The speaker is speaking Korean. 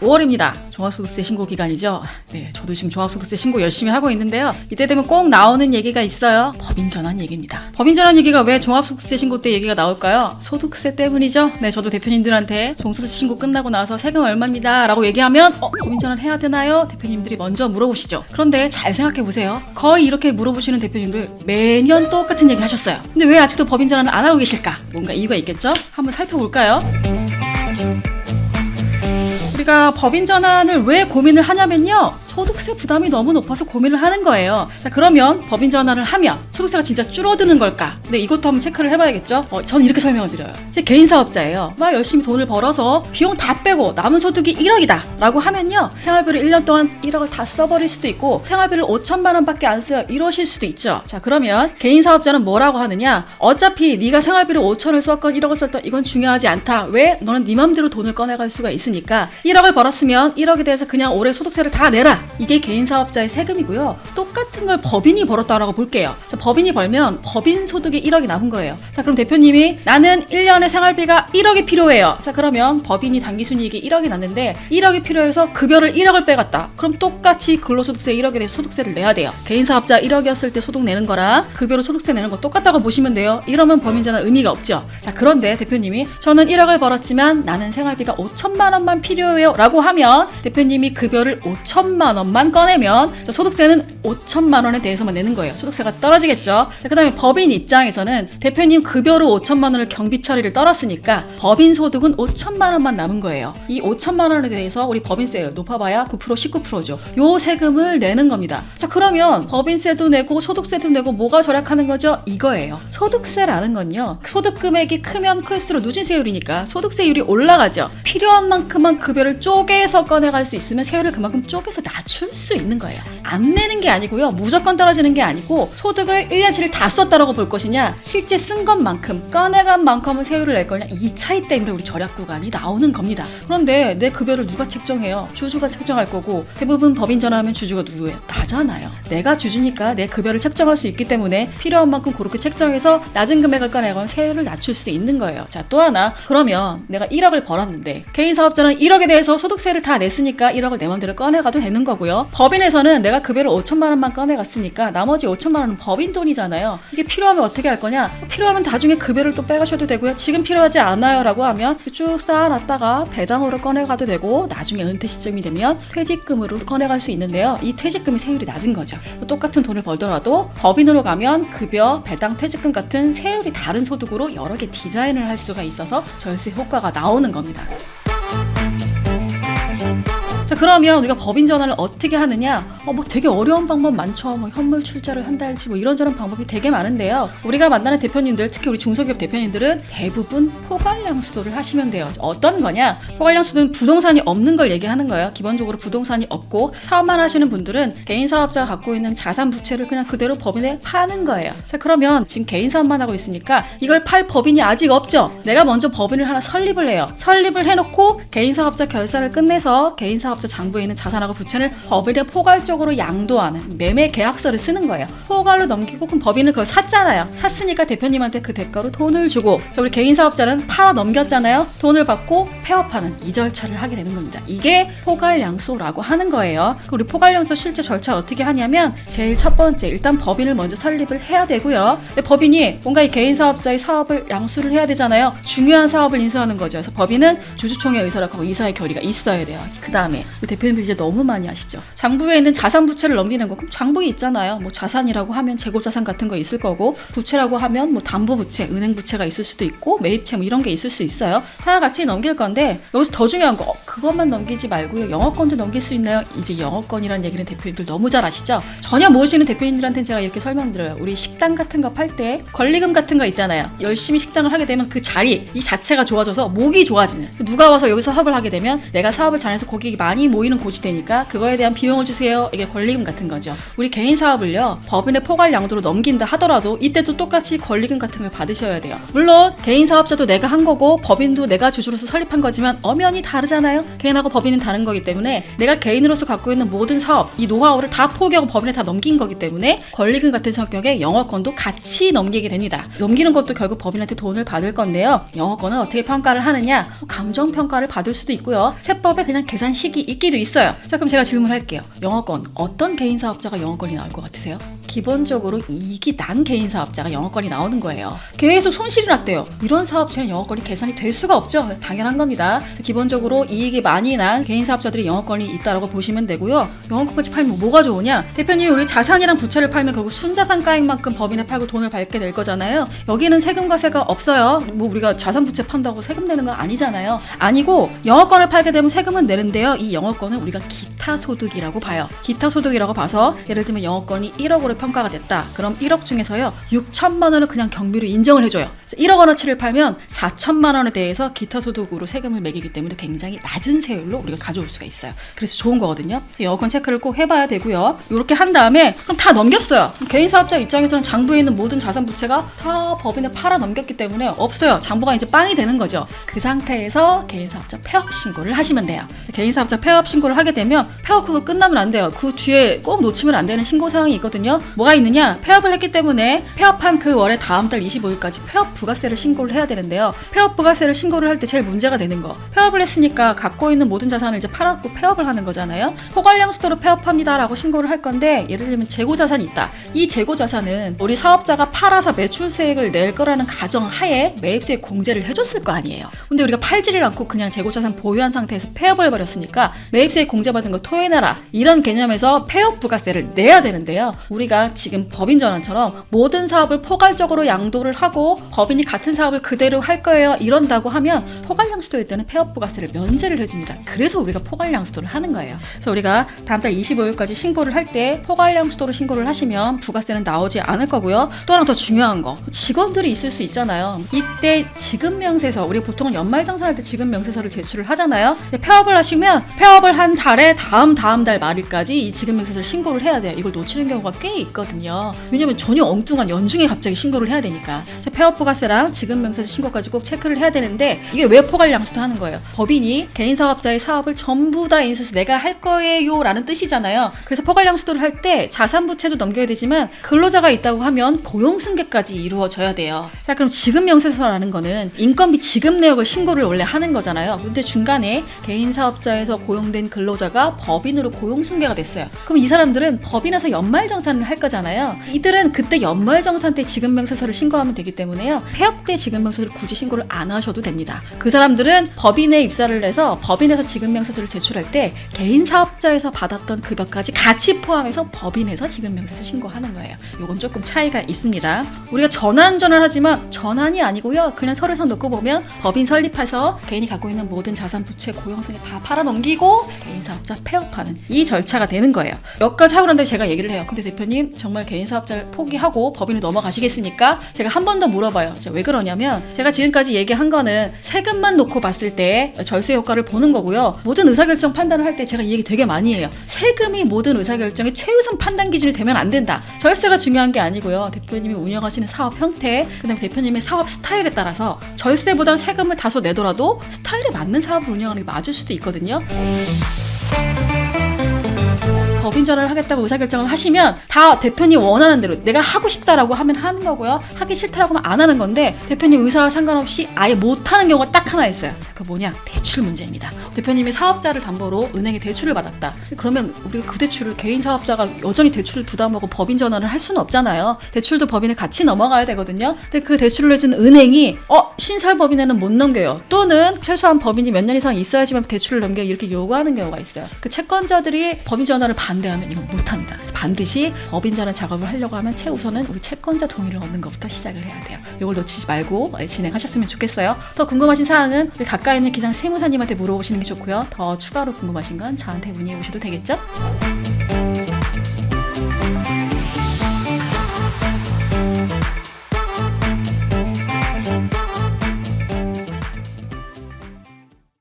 5월입니다. 종합소득세 신고 기간이죠. 네, 저도 지금 종합소득세 신고 열심히 하고 있는데요. 이때 되면 꼭 나오는 얘기가 있어요. 법인 전환 얘기입니다. 법인 전환 얘기가 왜 종합소득세 신고 때 얘기가 나올까요? 소득세 때문이죠. 네, 저도 대표님들한테 종소득세 신고 끝나고 나서 세금 얼마입니다라고 얘기하면 어, 법인 전환 해야 되나요? 대표님들이 먼저 물어보시죠. 그런데 잘 생각해 보세요. 거의 이렇게 물어보시는 대표님들 매년 똑같은 얘기 하셨어요. 근데 왜 아직도 법인 전환을 안 하고 계실까? 뭔가 이유가 있겠죠? 한번 살펴볼까요? 우리가 법인 전환을 왜 고민을 하냐면요. 소득세 부담이 너무 높아서 고민을 하는 거예요. 자, 그러면 법인 전환을 하면 소득세가 진짜 줄어드는 걸까? 근데 이것도 한번 체크를 해봐야겠죠? 어, 저는 이렇게 설명을 드려요. 제 개인 사업자예요. 막 열심히 돈을 벌어서 비용 다 빼고 남은 소득이 1억이다. 라고 하면요. 생활비를 1년 동안 1억을 다 써버릴 수도 있고 생활비를 5천만 원밖에 안 써요. 이러실 수도 있죠. 자, 그러면 개인 사업자는 뭐라고 하느냐? 어차피 네가 생활비를 5천을 썼건 1억을 썼던 이건 중요하지 않다. 왜? 너는 네 맘대로 돈을 꺼내갈 수가 있으니까 1억을 벌었으면 1억에 대해서 그냥 올해 소득세를 다 내라. 이게 개인 사업자의 세금이고요. 똑같은 걸 법인이 벌었다라고 볼게요. 자, 법인이 벌면 법인 소득이 1억이 남은 거예요. 자, 그럼 대표님이 나는 1년에 생활비가 1억이 필요해요. 자, 그러면 법인이 당기순이익이 1억이 났는데 1억이 필요해서 급여를 1억을 빼갔다. 그럼 똑같이 근로소득세 1억에 대해 소득세를 내야 돼요. 개인 사업자 1억이었을 때 소득 내는 거랑 급여로 소득세 내는 거 똑같다고 보시면 돼요. 이러면 법인 전환 의미가 없죠. 자, 그런데 대표님이 저는 1억을 벌었지만 나는 생활비가 5천만 원만 필요해요. 라고 하면 대표님이 급여를 5천만 원만 꺼내면 자, 소득세는 5천만 원에 대해서만 내는 거예요. 소득세가 떨어지겠죠. 자, 그다음에 법인 입장에서는 대표님 급여로 5천만 원을 경비 처리를 떨었으니까 법인 소득은 5천만 원만 남은 거예요. 이 5천만 원에 대해서 우리 법인세 높아봐야 9% 19%죠. 요 세금을 내는 겁니다. 자, 그러면 법인세도 내고 소득세도 내고 뭐가 절약하는 거죠? 이거예요. 소득세라는 건요. 소득 금액이 크면 클수록 누진 세율이니까 소득세율이 올라가죠. 필요한 만큼만 급여를 쪼개서 꺼내갈 수 있으면 세율을 그만큼 쪼개서 낮출 수 있는 거예요. 안 내는 게 아니고요. 무조건 떨어지는 게 아니고 소득을 1년치를 다 썼다라고 볼 것이냐 실제 쓴 것만큼 꺼내간 만큼은 세율을 낼 거냐 이 차이 때문에 우리 절약 구간이 나오는 겁니다. 그런데 내 급여를 누가 책정해요? 주주가 책정할 거고 대부분 법인 전화하면 주주가 누구예요? 나잖아요. 내가 주주니까 내 급여를 책정할 수 있기 때문에 필요한 만큼 그렇게 책정해서 낮은 금액을 꺼내건 세율을 낮출 수 있는 거예요. 자, 또 하나. 그러면 내가 1억을 벌었는데 개인 사업자는 1억에 대해서 소득세를 다 냈으니까 1억을 내 맘대로 꺼내가도 되는 거고요. 법인에서는 내가 급여를 5천만 원만 꺼내갔으니까 나머지 5천만 원은 법인 돈이잖아요. 이게 필요하면 어떻게 할 거냐? 필요하면 나중에 급여를 또 빼가셔도 되고요. 지금 필요하지 않아요 라고 하면 쭉 쌓아놨다가 배당으로 꺼내가도 되고 나중에 은퇴 시점이 되면 퇴직금으로 꺼내갈 수 있는데요. 이 퇴직금이 세율이 낮은 거죠. 똑같은 돈을 벌더라도 법인으로 가면 급여, 배당, 퇴직금 같은 세율이 다른 소득으로 여러 개 디자인을 할 수가 있어서 절세 효과가 나오는 겁니다. 자 그러면 우리가 법인 전환을 어떻게 하느냐? 어 뭐 되게 어려운 방법 많죠. 뭐 현물 출자를 한달치 뭐 이런저런 방법이 되게 많은데요. 우리가 만나는 대표님들 특히 우리 중소기업 대표님들은 대부분 포괄량 수도를 하시면 돼요. 어떤 거냐? 포괄량 수도는 부동산이 없는 걸 얘기하는 거예요. 기본적으로 부동산이 없고 사업만 하시는 분들은 개인 사업자가 갖고 있는 자산 부채를 그냥 그대로 법인에 파는 거예요. 자 그러면 지금 개인 사업만 하고 있으니까 이걸 팔 법인이 아직 없죠. 내가 먼저 법인을 하나 설립을 해요. 설립을 해놓고 개인 사업자 결산을 끝내서 개인 사업자 장부에 있는 자산하고 부채를 법인에 포괄적으로 양도하는 매매 계약서를 쓰는 거예요. 포괄로 넘기고 그럼 법인은 그걸 샀잖아요. 샀으니까 대표님한테 그 대가로 돈을 주고 자 우리 개인 사업자는 팔아 넘겼잖아요. 돈을 받고 폐업하는 이 절차를 하게 되는 겁니다. 이게 포괄양소라고 하는 거예요. 그 우리 포괄양소 실제 절차 어떻게 하냐면 제일 첫 번째 일단 법인을 먼저 설립을 해야 되고요. 근데 법인이 뭔가 이 개인 사업자의 사업을 양수를 해야 되잖아요. 중요한 사업을 인수하는 거죠. 그래서 법인은 주주총회 의사를 하고 이사의 결의가 있어야 돼요. 그 다음에 대표님들 이제 너무 많이 하시죠. 장부에 있는 자산 부채를 넘기는 거 그럼 장부에 있잖아요. 뭐 자산이라고 하면 재고 자산 같은 거 있을 거고 부채라고 하면 뭐 담보 부채, 은행 부채가 있을 수도 있고 매입채 뭐 이런 게 있을 수 있어요. 다 같이 넘길 건데 여기서 더 중요한 거 어, 그것만 넘기지 말고요. 영어권도 넘길 수 있나요? 이제 영어권이라는 얘기는 대표님들 너무 잘 아시죠? 전혀 모르시는 대표님들한테 제가 이렇게 설명드려요. 우리 식당 같은 거 팔 때 권리금 같은 거 있잖아요. 열심히 식당을 하게 되면 그 자리 이 자체가 좋아져서 목이 좋아지는 누가 와서 여기서 사업을 하게 되면 내가 사업을 잘해서 고객이 많이 모이는 곳이 되니까 그거에 대한 비용을 주세요. 이게 권리금 같은 거죠. 우리 개인 사업을요 법인의 포괄 양도로 넘긴다 하더라도 이때도 똑같이 권리금 같은 걸 받으셔야 돼요. 물론 개인 사업자도 내가 한 거고 법인도 내가 주주로서 설립한 거지만 엄연히 다르잖아요. 개인하고 법인은 다른 거기 때문에 내가 개인으로서 갖고 있는 모든 사업 이 노하우를 다 포기하고 법인에 다 넘긴 거기 때문에 권리금 같은 성격의 영어권도 같이 넘기게 됩니다. 넘기는 것도 결국 법인한테 돈을 받을 건데요. 영어권은 어떻게 평가를 하느냐? 뭐 감정 평가를 받을 수도 있고요. 세법에 그냥 계산식이 있기도 있어요. 자, 그럼 제가 질문할게요. 영어권 어떤 개인 사업자가 영어권이 나올 것 같으세요? 기본적으로 이익이 난 개인 사업자가 영어권이 나오는 거예요. 계속 손실이 났대요. 이런 사업체는 영어권이 계산이 될 수가 없죠. 당연한 겁니다. 자, 기본적으로 이익이 많이 난 개인 사업자들이 영어권이 있다라고 보시면 되고요. 영어권까지 팔면 뭐가 좋으냐? 대표님 우리 자산이랑 부채를 팔면 결국 순자산가액만큼 법인에 팔고 돈을 받게 될 거잖아요. 여기는 세금과 세가 없어요. 뭐 우리가 자산 부채 판다고 세금 내는 건 아니잖아요. 아니고 영어권을 팔게 되면 세금은 내는데요. 이 영어권은 우리가 기타 소득이라고 봐요. 기타 소득이라고 봐서 예를 들면 영어권이 1억으로 평 가가 됐다. 그럼 1억 중에서요. 6천만 원을 그냥 경비로 인정을 해줘요. 그래서 1억 원어치를 팔면 4천만 원에 대해서 기타 소득으로 세금을 매기기 때문에 굉장히 낮은 세율로 우리가 가져올 수가 있어요. 그래서 좋은 거거든요. 영어권 체크를 꼭 해봐야 되고요. 이렇게 한 다음에 그럼 다 넘겼어요. 개인 사업자 입장에서는 장부에 있는 모든 자산 부채가 다 법인에 팔아 넘겼기 때문에 없어요. 장부가 이제 빵이 되는 거죠. 그 상태에서 개인 사업자 폐업 신고를 하시면 돼요. 개인 사업자 폐업 신고를 하게 되면 폐업 그거 끝나면 안 돼요. 그 뒤에 꼭 놓치면 안 되는 신고 사항이 있거든요. 뭐가 있느냐? 폐업을 했기 때문에 폐업한 그 월의 다음 달 25일까지 폐업 부가세를 신고를 해야 되는데요. 폐업 부가세를 신고를 할 때 제일 문제가 되는 거. 폐업을 했으니까 갖고 있는 모든 자산을 이제 팔았고 폐업을 하는 거잖아요. 포괄량 수도로 폐업합니다라고 신고를 할 건데 예를 들면 재고 자산이 있다. 이 재고 자산은 우리 사업자가 팔아서 매출세액을 낼 거라는 가정 하에 매입세 공제를 해줬을 거 아니에요. 근데 우리가 팔지를 않고 그냥 재고 자산 보유한 상태에서 폐업을 해버렸으니까 매입세 공제받은 거 토해내라 이런 개념에서 폐업 부가세를 내야 되는데요. 우리가 지금 법인 전환처럼 모든 사업을 포괄적으로 양도를 하고 법인이 같은 사업을 그대로 할 거예요 이런다고 하면 포괄량수도일 때는 폐업 부가세를 면제를 해줍니다. 그래서 우리가 포괄량수도를 하는 거예요. 그래서 우리가 다음 달 25일까지 신고를 할 때 포괄량수도로 신고를 하시면 부가세는 나오지 않을 거고요. 또 하나 더 중요한 거 직원들이 있을 수 있잖아요. 이때 지급 명세서 우리 보통 연말정산할 때 지급 명세서를 제출을 하잖아요. 폐업을 하시면 폐업을 한 달에 다음 다음 달 말일까지 이 지급 명세서를 신고를 해야 돼요. 이걸 놓치는 경우가 꽤 있거든요. 왜냐면 전혀 엉뚱한 연중에 갑자기 신고를 해야 되니까. 그래서 폐업 부가세랑 지급 명세서 신고까지 꼭 체크를 해야 되는데 이게 왜 포괄 양수도 하는 거예요? 법인이 개인 사업자의 사업을 전부 다 인수해서 내가 할 거예요 라는 뜻이잖아요. 그래서 포괄 양수도를 할 때 자산 부채도 넘겨야 되지만 근로자가 있다고 하면 고용 승계까지 이루어져야 돼요. 자, 그럼 지급 명세서라는 거는 인건비 지급 내역을 신고를 원래 하는 거잖아요. 근데 중간에 개인 사업자에서 고용된 근로자가 법인으로 고용 승계가 됐어요. 그럼 이 사람들은 법인에서 연말정산을 할 거잖아요. 이들은 그때 연말정산 때 지급 명세서를 신고하면 되기 때문에요. 폐업 때 지급 명세서를 굳이 신고를 안 하셔도 됩니다. 그 사람들은 법인에 입사를 해서 법인에서 지급 명세서를 제출할 때 개인 사업자에서 받았던 급여까지 같이 포함해서 법인에서 지급 명세서 신고하는 거예요. 요건 조금 차이가 있습니다. 우리가 전환 전환하지만 전환이 아니고요. 그냥 서류상 놓고 보면 법인 설립해서 개인이 갖고 있는 모든 자산 부채 고용성에 다 팔아 넘기고 개인 사업자 폐업하는 이 절차가 되는 거예요. 여기까지 하고 난 다음에 제가 얘기를 해요. 근데 대표님 정말 개인 사업자를 포기하고 법인을 넘어가시겠습니까? 제가 한 번 더 물어봐요. 제가 왜 그러냐면 제가 지금까지 얘기한 거는 세금만 놓고 봤을 때 절세 효과를 보는 거고요. 모든 의사결정 판단을 할 때 제가 이 얘기 되게 많이 해요. 세금이 모든 의사결정의 최우선 판단 기준이 되면 안 된다. 절세가 중요한 게 아니고요. 대표님이 운영하시는 사업 형태, 그다음에 대표님의 사업 스타일에 따라서 절세보단 세금을 다소 내더라도 스타일에 맞는 사업을 운영하는 게 맞을 수도 있거든요. 법인 전환을 하겠다고 의사결정을 하시면 다 대표님 원하는 대로 내가 하고 싶다라고 하면 하는 거고요. 하기 싫다라고 하면 안 하는 건데 대표님 의사와 상관없이 아예 못 하는 경우가 딱 하나 있어요. 자, 그 뭐냐? 대출 문제입니다. 대표님이 사업자를 담보로 은행에 대출을 받았다. 그러면 우리가 그 대출을 개인 사업자가 여전히 대출을 부담하고 법인 전환을 할 수는 없잖아요. 대출도 법인에 같이 넘어가야 되거든요. 근데 그 대출을 해준 은행이 어 신설 법인에는 못 넘겨요. 또는 최소한 법인이 몇 년 이상 있어야지만 대출을 넘겨 이렇게 요구하는 경우가 있어요. 그 채권자들이 법인 전환을 반 대하면 이건 못합니다. 그래서 반드시 법인 전환 작업을 하려고 하면 최우선은 우리 채권자 동의를 얻는 것부터 시작을 해야 돼요. 이걸 놓치지 말고 네, 진행하셨으면 좋겠어요. 더 궁금하신 사항은 우리 가까이 있는 기장 세무사님한테 물어보시는 게 좋고요. 더 추가로 궁금하신 건 저한테 문의해 보셔도 되겠죠?